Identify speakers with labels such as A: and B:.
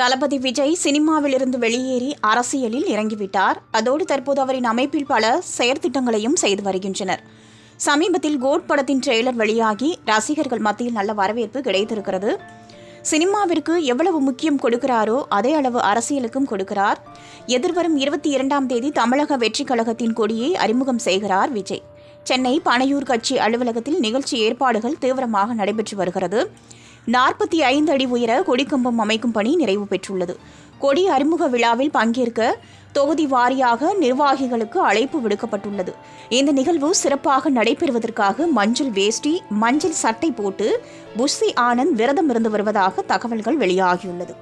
A: தளபதி விஜய் சினிமாவிலிருந்து வெளியேறி அரசியலில் இறங்கிவிட்டார். அதோடு தற்போது அவரின் அமைப்பில் பல செயற்திட்டங்களையும் செய்து வருகின்றனர். சமீபத்தில் கோட் படத்தின் ட்ரெய்லர் வெளியாகி ரசிகர்கள் மத்தியில் நல்ல வரவேற்பு கிடைத்திருக்கிறது. சினிமாவிற்கு எவ்வளவு முக்கியம் கொடுக்கிறாரோ அதே அளவு அரசியலுக்கும் கொடுக்கிறார். எதிர்வரும் இருபத்தி இரண்டாம் தேதி தமிழக வெற்றிக் கழகத்தின் கொடியை அறிமுகம் செய்கிறார் விஜய். சென்னை பனையூர் கட்சி அலுவலகத்தில் நிகழ்ச்சி ஏற்பாடுகள் தீவிரமாக நடைபெற்று வருகிறது. நாற்பத்தி ஐந்து அடி உயர கொடிக்கம்பம் அமைக்கும் பணி நிறைவு பெற்றுள்ளது. கொடி அறிமுக விழாவில் பங்கேற்க தொகுதி வாரியாக நிர்வாகிகளுக்கு அழைப்பு விடுக்கப்பட்டுள்ளது. இந்த நிகழ்வு சிறப்பாக நடைபெறுவதற்காக மஞ்சள் வேஷ்டி மஞ்சள் சட்டை போட்டு புஷ்சி ஆனந்த் விரதம் இருந்து வருவதாக தகவல்கள் வெளியாகியுள்ளது.